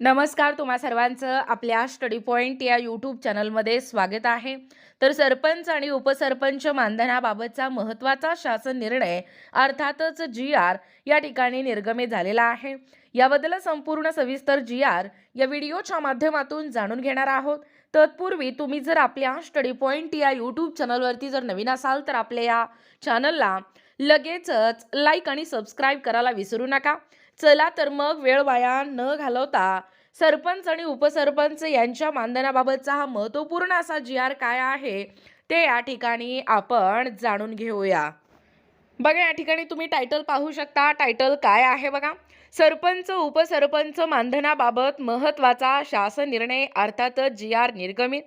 नमस्कार तुम्हा सर्वांचं आपल्या स्टडी पॉईंट या यूट्यूब चॅनलमध्ये स्वागत आहे. तर सरपंच आणि उपसरपंच मानधनाबाबतचा महत्त्वाचा शासन निर्णय अर्थातच जी आर या ठिकाणी निर्गमित झालेला आहे. याबद्दल संपूर्ण सविस्तर जी आर या व्हिडिओच्या माध्यमातून जाणून घेणार आहोत. तत्पूर्वी तुम्ही जर आपल्या स्टडी पॉईंट या यूट्यूब चॅनलवरती जर नवीन असाल तर आपल्या या चॅनलला लगेचच लाईक आणि सबस्क्राईब करायला विसरू नका. चला तर मग वेळ वाया न घालवता सरपंच आणि उपसरपंच यांच्या मानधनाबाबतचा हा महत्त्वपूर्ण असा जी आर काय आहे ते या ठिकाणी आपण जाणून घेऊया. बघा या ठिकाणी तुम्ही टायटल पाहू शकता. टायटल काय आहे बघा? सरपंच उपसरपंच मानधनाबाबत महत्त्वाचा शासन निर्णय अर्थातच जी आर निर्गमित.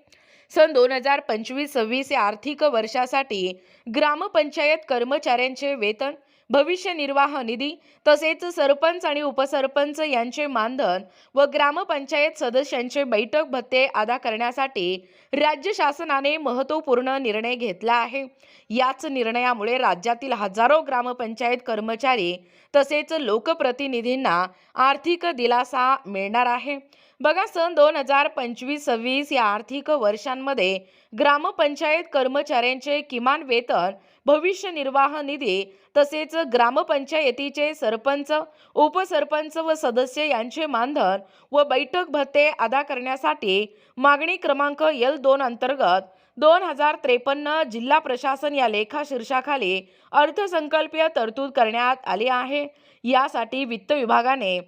सन दोन हजार पंचवीस सव्वीस या आर्थिक वर्षासाठी ग्रामपंचायत कर्मचाऱ्यांचे वेतन भविष्य निर्वाह निधी तसेच सरपंच आणि उपसरपंच यांचे मानधन व ग्रामपंचायत सदस्यांचे बैठक भत्ते अदा करण्यासाठी राज्य शासनाने महत्त्वपूर्ण निर्णय घेतला आहे. याच निर्णयामुळे राज्यातील हजारो ग्रामपंचायत कर्मचारी तसेच लोकप्रतिनिधींना आर्थिक दिलासा मिळणार आहे. बघा सन दोन हजार पंचवीस सव्वीस या आर्थिक वर्षांमध्ये ग्रामपंचायत कर्मचाऱ्यांचे किमान वेतन भविष्य निर्वाह निधी तसेच ग्रामपंचायतीचे सरपंच उपसरपंच व सदस्य यांचे मानधन व बैठक भत्ते अदा करण्यासाठी मागणी क्रमांक एल दोन अंतर्गत दोन हजार त्रेपन्न जिल्हा प्रशासन या लेखा शीर्षाखाली अर्थसंकल्पीय तरतूद करण्यात आली आहे. यासाठी वित्त विभागाने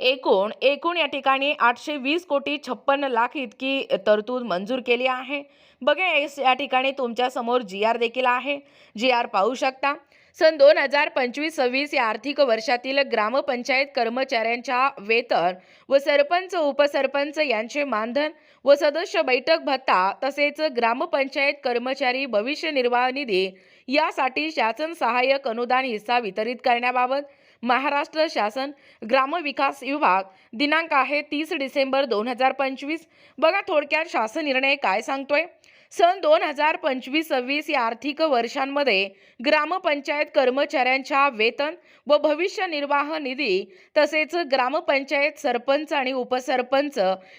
एकूण एकूण या ठिकाणी आठशे वीस कोटी छप्पन्न लाख इतकी तरतूद मंजूर केली आहे. बघा यास- या ठिकाणी तुमच्यासमोर जी आर देखील आहे. जी आर पाहू शकता. सन दोन हजार पंचवीस सव्वीस या आर्थिक वर्षातील ग्रामपंचायत कर्मचाऱ्यांच्या वेतन व सरपंच उपसरपंच यांचे मानधन व सदस्य बैठक भत्ता तसेच ग्रामपंचायत कर्मचारी भविष्य निर्वाह निधी यासाठी शासन सहाय्यक अनुदान हिस्सा वितरित करण्याबाबत महाराष्ट्र शासन ग्रामविकास विभाग दिनांक आहे तीस डिसेंबर दोन हजार पंचवीस. बघा थोडक्यात शासन निर्णय काय सांगतोय? सन दोन हजार पंचवीस सव्वीस या आर्थिक वर्षांमध्ये ग्रामपंचायत कर्मचाऱ्यांच्या वेतन व भविष्य निर्वाह निधी तसेच ग्रामपंचायत सरपंच आणि उपसरपंच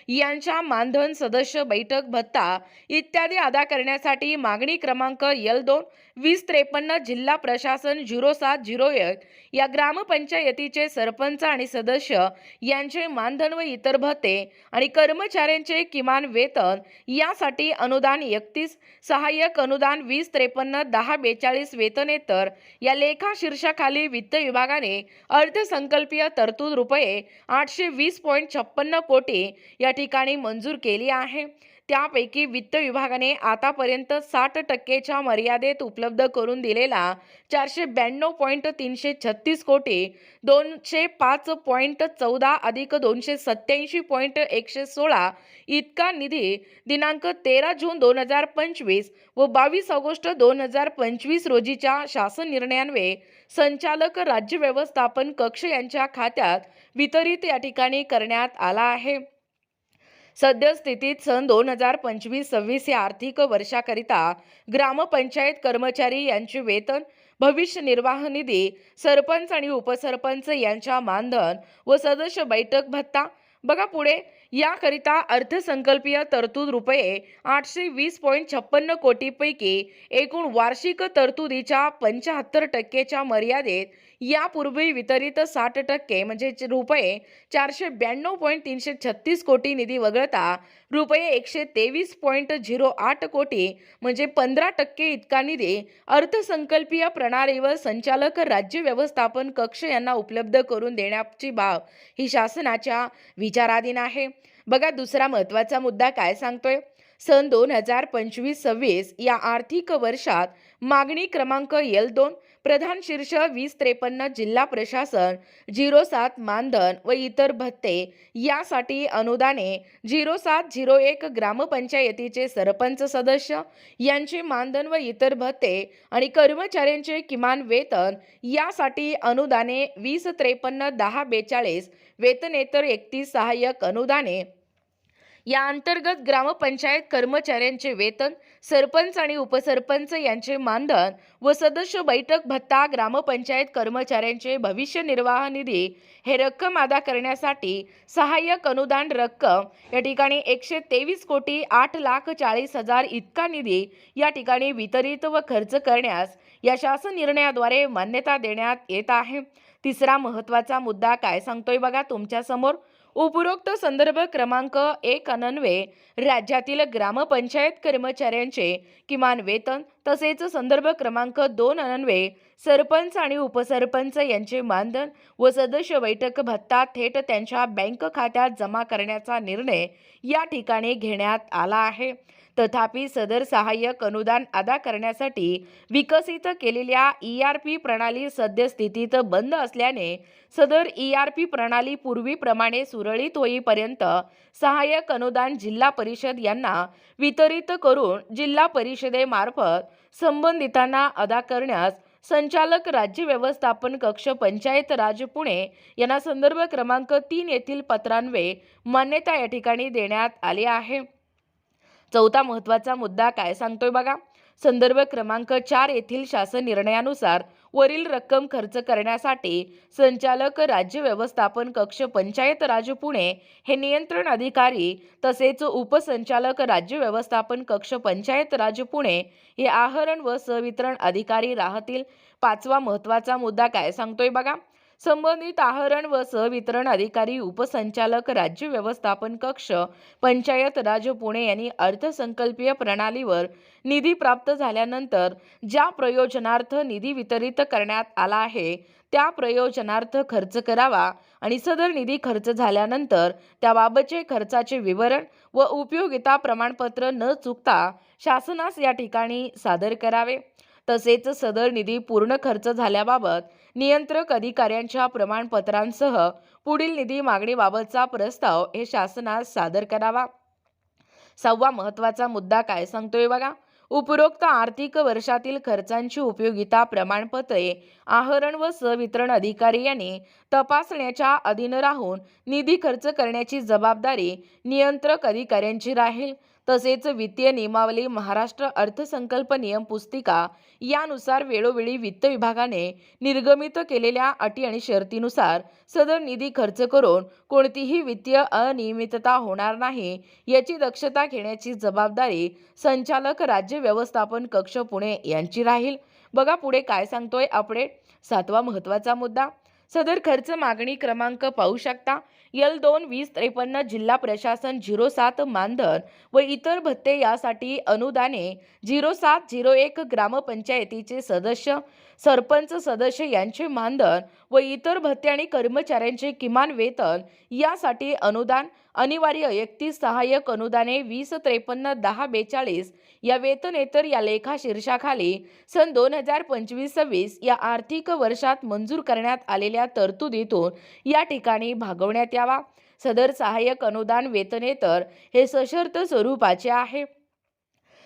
यांच्या मानधन सदस्य बैठक भत्ता इत्यादी अदा करण्यासाठी मागणी क्रमांक यल दोन वीस त्रेपन्न जिल्हा प्रशासन झिरो सात झिरो एक या ग्रामपंचायतीचे सरपंच आणि सदस्य यांचे मानधन व इतर भत्ते आणि कर्मचाऱ्यांचे किमान वेतन यासाठी अनुदान एकतीस सहाय्यक अनुदान वीस त्रेपन्न दहा बेचाळीस वेतनेतर या लेखा शीर्षाखाली वित्त विभागाने अर्थसंकल्पीय तरतूद रुपये आठशे वीस पॉईंट छप्पन्न कोटी या ठिकाणी मंजूर केली आहे. त्यापैकी वित्त विभागाने आतापर्यंत साठ टक्केच्या मर्यादेत उपलब्ध करून दिलेला चारशे ब्याण्णव पॉईंट तीनशे छत्तीस कोटी दोनशे पाच पॉईंट चौदा अधिक दोनशे सत्याऐंशी पॉईंट एकशे सोळा इतका निधी दिनांक तेरा जून दोन हजार पंचवीस व बावीस ऑगस्ट दोन हजार पंचवीस रोजीच्या शासन निर्णयान्वये संचालक राज्य व्यवस्थापन कक्ष यांच्या खात्यात वितरित या ठिकाणी करण्यात आला आहे. सद्यस्थितीत सन दोन हजार पंचवीस सव्वीस या आर्थिक वर्षाकरिता ग्रामपंचायत कर्मचारी यांचे वेतन भविष्य निर्वाह निधी सरपंच आणि उपसरपंच यांच्या मानधन व सदस्य बैठक भत्ता. बघा पुढे याकरिता अर्थसंकल्पीय तरतूद रुपये आठशे वीस पॉईंट छप्पन्न कोटीपैकी एकूण वार्षिक तरतुदीच्या पंच्याहत्तर टक्केच्या मर्यादेत यापूर्वी वितरित साठ टक्के म्हणजे रुपये चारशे ब्याण्णव पॉईंट तीनशे छत्तीस कोटी निधी वगळता रुपये एकशे तेवीस पॉईंट झिरो आठ कोटी म्हणजे पंधरा टक्के इतका निधी अर्थसंकल्पीय प्रणालीवर संचालक राज्य व्यवस्थापन कक्ष यांना उपलब्ध करून देण्याची बाब ही शासनाच्या विचाराधीन आहे. बघा दुसरा महत्त्वाचा मुद्दा काय सांगतोय? सन दोन हजार पंचवीस सव्वीस या आर्थिक वर्षात मागणी क्रमांक एल दोन प्रधान शीर्ष वीस त्रेपन्न जिल्हा प्रशासन झिरो सात मानधन व इतर भत्ते यासाठी अनुदाने झिरो सात झिरो एक ग्रामपंचायतीचे सरपंच सदस्य यांचे मानधन व इतर भत्ते आणि कर्मचाऱ्यांचे किमान वेतन यासाठी अनुदाने वीस त्रेपन्न दहा बेचाळीस वेतनेतर एकतीस सहाय्यक अनुदाने. या अंतर्गत ग्रामपंचायत कर्मचाऱ्यांचे वेतन सरपंच आणि उपसरपंच यांचे मानधन व सदस्य बैठक भत्ता ग्रामपंचायत कर्मचाऱ्यांचे भविष्य निर्वाह निधी हे रक्कम अदा करण्यासाठी सहाय्यक अनुदान रक्कम या ठिकाणी एकशे तेवीस कोटी आठ लाख चाळीस हजार इतका निधी या ठिकाणी वितरित व खर्च करण्यास या शासन निर्णयाद्वारे मान्यता देण्यात येत आहे. तिसरा महत्त्वाचा मुद्दा काय सांगतोय बघा तुमच्यासमोर. उपरोक्त संदर्भ क्रमांक एक अनन्वे राज्यातील ग्रामपंचायत कर्मचाऱ्यांचे किमान वेतन तसेच संदर्भ क्रमांक दोन अनन्वे सरपंच आणि उपसरपंच यांचे मानधन व सदस्य बैठक भत्ता थेट त्यांच्या बँक खात्यात जमा करण्याचा निर्णय या ठिकाणी घेण्यात आला आहे. तथापि सदर सहाय्यक अनुदान अदा करण्यासाठी विकसित केलेल्या ई आर पी प्रणाली सद्यस्थितीत बंद असल्याने सदर ई आर पी प्रणाली पूर्वीप्रमाणे सुरळीत होईपर्यंत सहाय्यक अनुदान जिल्हा परिषद यांना वितरित करून जिल्हा परिषदेमार्फत संबंधितांना अदा करण्यास संचालक राज्य व्यवस्थापन कक्ष पंचायत राज पुणे यांना संदर्भ क्रमांक तीन येथील पत्रान्वये मान्यता या ठिकाणी देण्यात आली आहे. चौथा महत्त्वाचा मुद्दा काय सांगतोय बघा? संदर्भ क्रमांक चार येथील शासन निर्णयानुसार वरील रक्कम खर्च करण्यासाठी संचालक राज्य व्यवस्थापन कक्ष पंचायत राज पुणे हे नियंत्रण अधिकारी तसेच उपसंचालक राज्य व्यवस्थापन कक्ष पंचायत राज पुणे हे आहरण व सवितरण अधिकारी राहतील. पाचवा महत्त्वाचा मुद्दा काय सांगतोय बघा. संबंधित आहरण व सहवितरण अधिकारी उपसंचालक राज्य व्यवस्थापन कक्ष पंचायत राज पुणे यांनी अर्थसंकल्पीय प्रणालीवर निधी प्राप्त झाल्यानंतर ज्या प्रयोजनार्थ निधी वितरित करण्यात आला आहे त्या प्रयोजनार्थ खर्च करावा आणि सदर निधी खर्च झाल्यानंतर त्याबाबतचे खर्चाचे विवरण व उपयोगिता प्रमाणपत्र न चुकता शासनास या ठिकाणी सादर करावे. तसेच सदर निधी पूर्ण खर्च झाल्याबाबत नियंत्रक अधिकाऱ्यांच्या प्रमाणपत्रांसह पुढील निधी मागणीबाबतचा प्रस्ताव हे शासनास सादर करावा. सहावा महत्त्वाचा मुद्दा काय सांगतोय बघा? उपरोक्त आर्थिक वर्षातील खर्चांची उपयोगिता प्रमाणपत्रे आहरण व सवितरण अधिकारी यांनी तपासण्याच्या अधीन राहून निधी खर्च करण्याची जबाबदारी नियंत्रक अधिकाऱ्यांची राहील. तसेच वित्तीय नियमावली महाराष्ट्र अर्थसंकल्प नियम पुस्तिका यानुसार वेळोवेळी वित्त विभागाने निर्गमित केलेल्या अटी आणि शर्तीनुसार सदर निधी खर्च करून कोणतीही वित्तीय अनियमितता होणार नाही याची दक्षता घेण्याची जबाबदारी संचालक राज्य व्यवस्थापन कक्ष पुणे यांची राहील. बघा पुढे काय सांगतोय अपडेट. सातवा महत्त्वाचा मुद्दा. सदर खर्च मागणी क्रमांक पाहू शकता. यल दोन वीस त्रेपन्न जिल्हा प्रशासन झिरो सात मानधन व इतर भत्ते यासाठी अनुदाने झिरो सात झिरो एक ग्रामपंचायतीचे सदस्य सरपंच सदस्य यांचे मानधन व इतर भत्ते आणि कर्मचाऱ्यांचे किमान वेतन यासाठी अनुदान अनिवार्य एकतीस सहाय्यक अनुदाने वीस त्रेपन्न दहा बेचाळीस या वेतनेतर या लेखा शीर्षाखाली सन दोन हजार पंचवीस सव्वीस या आर्थिक वर्षात मंजूर करण्यात आलेल्या तरतुदीतून या ठिकाणी भागवण्यात यावा. सदर सहाय्यक अनुदान वेतनेतर हे सशर्त स्वरूपाचे आहे.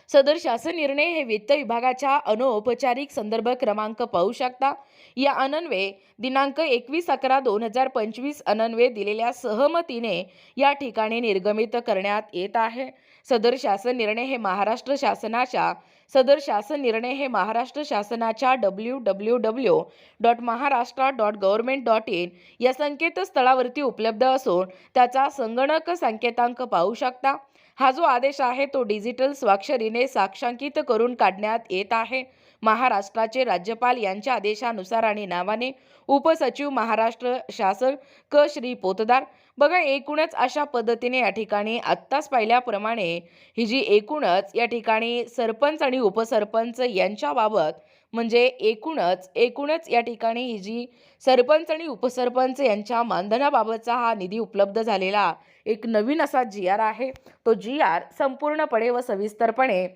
सदर शासन निर्णय हे वित्त विभागाच्या अनौपचारिक संदर्भ क्रमांक पाहू शकता. या अनन्वे दिनांक एकवीस अकरा दोन हजार पंचवीस अनन्वे दिलेल्या सहमतीने या ठिकाणी निर्गमित करण्यात येत आहे. सदर शासन निर्णय हे महाराष्ट्र शासनाच्या सदर शासन निर्णय हे महाराष्ट्र शासनाच्या W W W dot Maharashtra dot government dot in या संकेतस्थळावरती उपलब्ध असून त्याचा संगणक संकेतांक पाहू शकता. हा जो आदेश आहे तो डिजिटल स्वाक्षरीने साक्षांकित करून काढण्यात येत आहे. महाराष्ट्राचे राज्यपाल यांच्या आदेशानुसार आणि नावाने उपसचिव महाराष्ट्र शासन क. श्री. पोतदार. बघा एकूणच अशा पद्धतीने या ठिकाणी आत्ताच पाहिल्याप्रमाणे ही जी एकूणच या ठिकाणी सरपंच आणि उपसरपंच यांच्याबाबत म्हणजे एकूणच एकूणच या ठिकाणी ही जी सरपंच आणि उपसरपंच यांच्या मानधनाबाबतचा हा निधी उपलब्ध झालेला एक नवीन असा जी आर आहे. तो जी आर संपूर्णपणे व सविस्तरपणे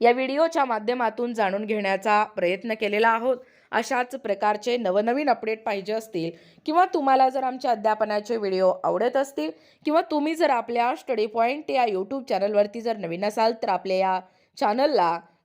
या व्हिडिओच्या माध्यमातून जाणून घेण्याचा प्रयत्न केलेला आहोत. अशाच प्रकारचे नवनवीन अपडेट पाहिजे असतील किंवा तुम्हाला जर आमच्या अध्यापनाचे व्हिडिओ आवडत असतील किंवा तुम्ही जर आपल्या स्टडी पॉईंट या यूट्यूब चॅनलवरती जर नवीन असाल तर आपल्या या चॅनलला